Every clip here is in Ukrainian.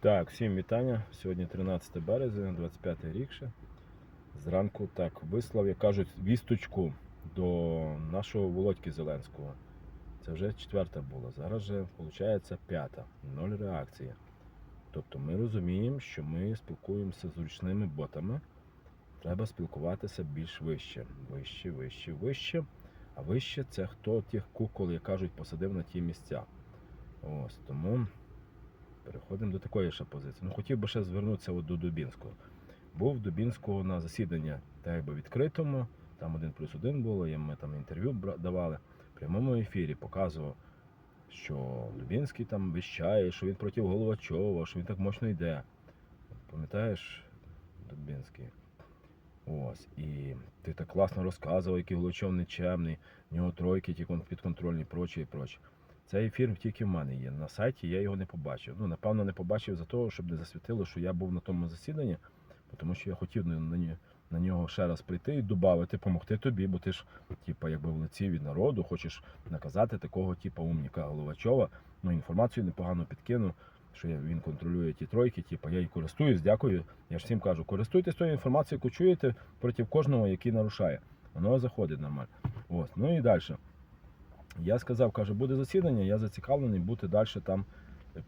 Так, всім вітання. Сьогодні 13 березня, 25 рік ще. Зранку так вислав, як кажуть, вісточку до нашого Володьки Зеленського. Це вже четверта була. Зараз же виходить п'ята. Ноль реакції. Тобто ми розуміємо, що ми спілкуємося з ручними ботами. Треба спілкуватися більш вище. Вище, вище, вище. А вище це хто тих кукол, як кажуть, посадив на ті місця. Ось тому переходимо до такої ще позиції. Ну, хотів би ще звернутися от до Дубінського. Був в Дубінського на засіданні, так якби відкритому, там один плюс один було, і ми там інтерв'ю давали. В прямому ефірі показував, що Дубінський там віщає, що він проти Головачова, що він так мощно йде. Пам'ятаєш, Дубінський? Ось. І ти так класно розказував, який Головачов нечемний, в нього тройки ті підконтрольні, прочі, і прочі. Цей ефір тільки в мене є. На сайті я його не побачив. Ну, напевно, не побачив за того, щоб не засвітило, що я був на тому засіданні, тому що я хотів на, нього ще раз прийти і додати, допомогти тобі, бо ти ж, типа, якби в лиці від народу, хочеш наказати такого, типа, умніка Головачова. Ну, інформацію непогано підкинув, що він контролює ті тройки, типа, я її користуюсь, дякую. Я ж всім кажу, користуйтесь тою інформацією, яку чуєте проти кожного, який нарушає. Воно заходить нормально. Ось. Ну і далі. Я сказав, каже, буде засідання, я зацікавлений бути далі там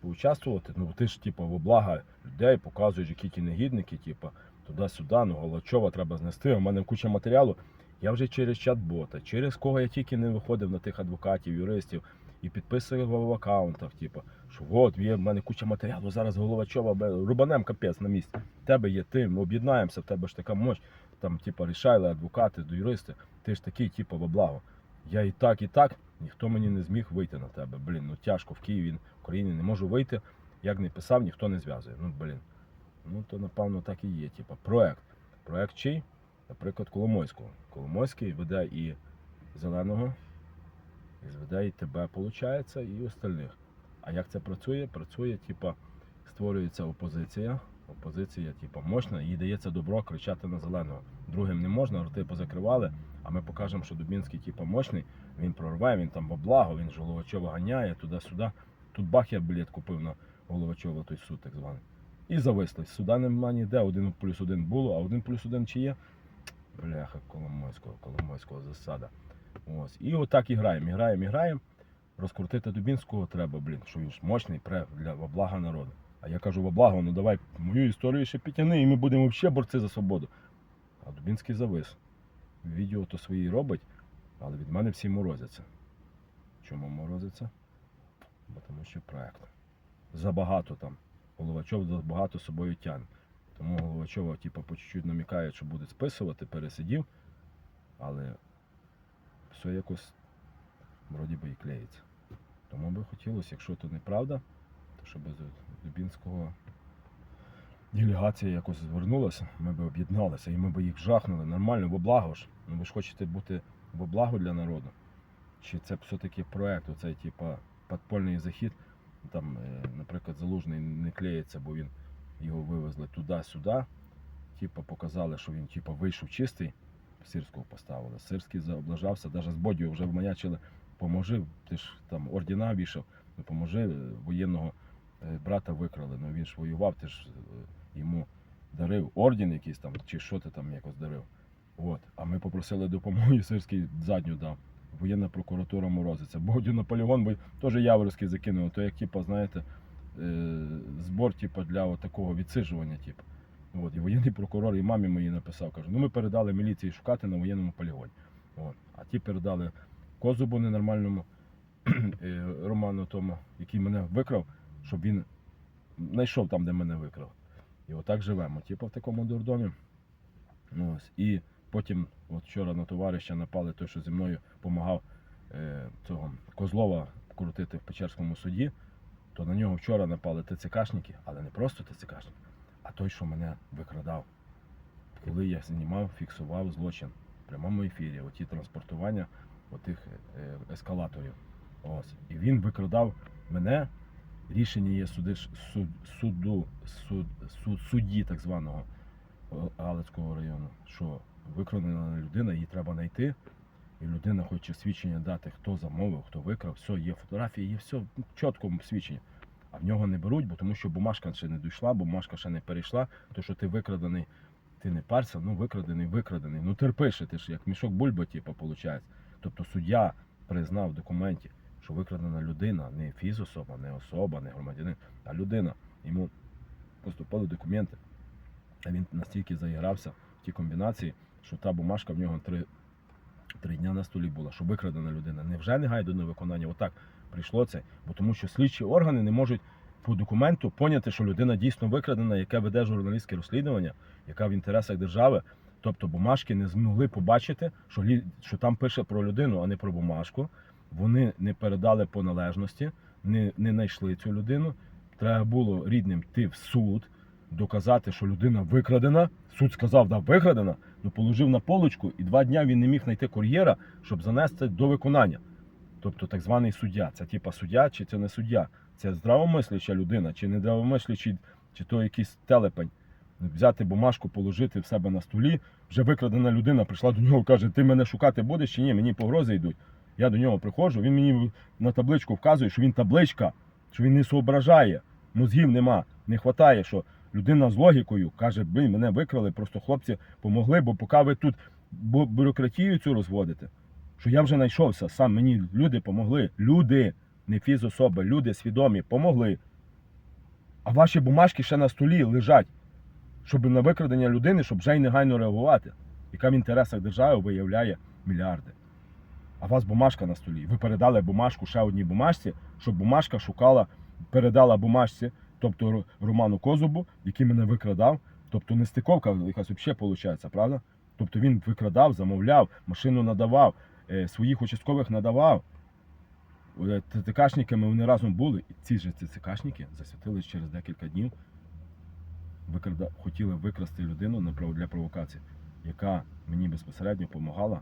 поучаствувати. Ну ти ж типу, во блага людей показуєш, які ті негідники, типу, туди-сюди, ну Голочова треба знести. У мене куча матеріалу. Я вже через чат-бота, через кого я тільки не виходив на тих адвокатів, юристів і підписував в аккаунтах, типу, що от є в мене куча матеріалу, зараз Головачова рубанем капець на місці. В тебе є ти, ми об'єднаємося, в тебе ж така мощь, там, типу, рішайли адвокати, юристи, ти ж такий, типу, во благо. Я і так, і так, ніхто мені не зміг вийти на тебе. Блін, ну тяжко в Києві, в Україні не можу вийти. Як не писав, ніхто не зв'язує. Ну, блін. Ну, то напевно так і є. Типа проект. Проект чий? Наприклад, Коломойського. Коломойський веде і зеленого, і зведе і тебе, виходить, і остальних. А як це працює? Працює, типа, створюється опозиція. Опозиція, типа, мощна, їй дається добро кричати на зеленого. Другим не можна, роти позакривали, а ми покажемо, що Дубінський, типа, мощний, він прорве, він там благо, він Головачова ганяє туди-сюди. Тут бах я білет купив на Головачова, той суд так званий. І зависли. Суда нема ніде, один плюс один було, а один плюс один чи є? Бляха, Коломойського, Коломойського засада. Ось. І отак і граємо. І граємо, і граємо. Розкрутити Дубінського треба, блін, що він ж мощний для блага народу. А я кажу, во благо, ну давай мою історію ще підтягни, і ми будемо взагалі борці за свободу. А Дубінський завис. Відео то свої робить, але від мене всі морозяться. Чому морозяться? Бо тому що проект. Забагато там. Головачов забагато собою тягне. Тому Головачова, типу, по чуть-чуть намікає, що буде списувати, пересидів, але все якось вроді би і клеїться. Тому би хотілося, якщо це неправда, то щоб з Дубінського делегація якось звернулася, ми б об'єдналися і ми б їх жахнули нормально, во благо ж. Ну ви ж хочете бути во благо для народу. Чи це все-таки проект, оцей типа подпольний захід, там, е, наприклад, залужний не клеїться, бо він його вивезли туди-сюди. Типа показали, що він типа вийшов чистий, сирського поставили. Сирський заоблажався, навіть з бодію вже вмаячили, поможи, ти ж там ордена вішав, поможи, е, воєнного брата викрали. Ну він ж воював, ти ж е, йому дарив орден якийсь там, чи що ти там якось дарив. От. А ми попросили допомоги, сирський задню дав. Воєнна прокуратура морозиться. Бодю полігон, бо теж Яворський закинули, то як типа, знаєте, е, збор типу, для такого відсиджування. Типу. От, і воєнний прокурор і мамі моїй написав, каже, ну ми передали міліції шукати на воєнному полігоні. От. А ті передали козубу ненормальному е, Роману тому, який мене викрав, щоб він знайшов там, де мене викрав. І отак живемо. Типу в такому дурдомі. Ось. І потім, от вчора на товариша напали, той, що зі мною допомагав е, цього Козлова крутити в Печерському суді, то на нього вчора напали ТЦКшники, але не просто ТЦКшники, а той, що мене викрадав. Коли я знімав, фіксував злочин в прямому ефірі, оті транспортування отих е, ескалаторів. Ось. І він викрадав мене. Рішення є суди, суд, суду, суд, суд, судді так званого е, Галицького району, що викрадена людина, її треба знайти. І людина хоче свідчення дати, хто замовив, хто викрав, все, є фотографії, є все чітко свідчення. А в нього не беруть, бо тому що бумажка ще не дійшла, бумажка ще не перейшла, то що ти викрадений, ти не парся, ну викрадений, викрадений. Ну терпиш, ти ж як мішок бульби, типу, виходить. Тобто суддя признав в документі, що викрадена людина, не фізособа, не особа, не громадянин, а людина. Йому поступили документи. А він настільки заігрався в тій комбінації, що та бумажка в нього три, три дня на столі була, що викрадена людина. Невже негайно до невиконання? Отак прийшло це, бо тому що слідчі органи не можуть по документу поняти, що людина дійсно викрадена, яке веде журналістське розслідування, яка в інтересах держави. Тобто бумажки не змогли побачити, що, що там пише про людину, а не про бумажку. Вони не передали по належності, не, не знайшли цю людину. Треба було рідним йти в суд, доказати, що людина викрадена. Суд сказав, да, викрадена, ну положив на полочку, і два дня він не міг знайти кур'єра, щоб занести до виконання. Тобто так званий суддя. Це типа суддя, чи це не суддя? Це здравомисляча людина, чи не здравомислячий, чи то якийсь телепень. Взяти бумажку, положити в себе на столі. Вже викрадена людина прийшла до нього, каже: Ти мене шукати будеш чи ні? Мені погрози йдуть. Я до нього приходжу, він мені на табличку вказує, що він табличка, що він не соображає, мозгів нема, не вистачає, що людина з логікою каже, блін, мене викрали, просто хлопці помогли, бо поки ви тут бюрократію цю розводите, що я вже знайшовся, сам мені люди помогли. Люди, не фізособи, люди свідомі, помогли. А ваші бумажки ще на столі лежать, щоб на викрадення людини, щоб вже й негайно реагувати, яка в інтересах держави виявляє мільярди. А у вас бумажка на столі. Ви передали бумажку ще одній бумажці, щоб бумажка шукала, передала бумажці, тобто Роману Козубу, який мене викрадав. Тобто нестиковка якась взагалі виходить, правда? Тобто він викрадав, замовляв, машину надавав, е, своїх участкових надавав. Е, ТЦКшниками вони разом були. І ці ж ТЦКшники засвітились через декілька днів. Викрада... Хотіли викрасти людину для провокації, яка мені безпосередньо допомагала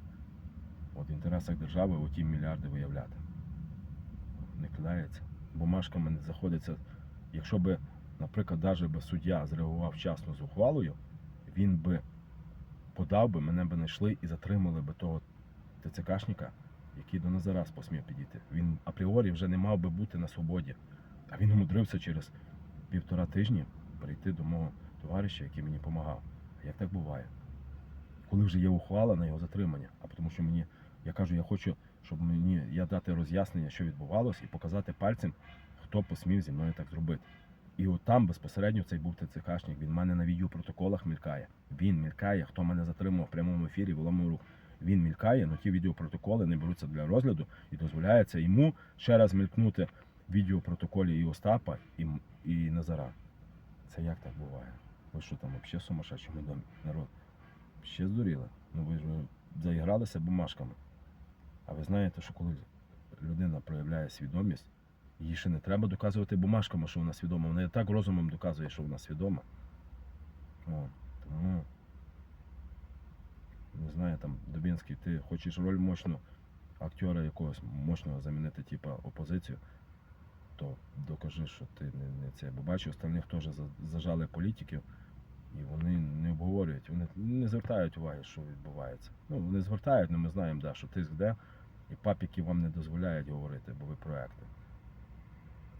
от в інтересах держави оті мільярди виявляти. Не кидається. Бумажками не заходиться. Якщо би, наприклад, навіть би суддя зреагував вчасно з ухвалою, він би подав би, мене би знайшли і затримали би того ТЦКшника, який до нас зараз посмів підійти. Він апріорі вже не мав би бути на свободі. А він умудрився через півтора тижні прийти до мого товариша, який мені допомагав. Як так буває? Коли вже є ухвала на його затримання, а тому що мені, я кажу, я хочу, щоб мені я дати роз'яснення, що відбувалося, і показати пальцем, хто посмів зі мною так зробити. І от там безпосередньо цей був ТЦКшник. Він мене на відеопротоколах мількає. Він мількає, хто мене затримав в прямому ефірі, виламав рух. Він мількає, але ті відеопротоколи не беруться для розгляду і дозволяється йому ще раз мількнути в відеопротоколі і Остапа, і, і Назара. Це як так буває? Ви що там взагалі сумасшедшому домі? Народ? Ще здуріли? Ну ви ж заігралися бумажками. А ви знаєте, що коли людина проявляє свідомість, їй ще не треба доказувати бумажками, що вона свідома. Вона і так розумом доказує, що вона свідома. О, тому не знаю, там Дубінський, ти хочеш роль мощну актера якогось мощного замінити, типа опозицію, то докажи, що ти не, не це. Бо бачу, остальних теж зажали політиків, і вони не обговорюють, вони не звертають уваги, що відбувається. Ну, вони звертають, але ми знаємо, да, що тиск де, і папіки вам не дозволяють говорити, бо ви проекти.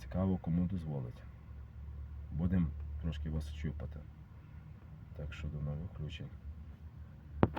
Цікаво, кому дозволить. Будемо трошки вас чупати. Так що до нових включень.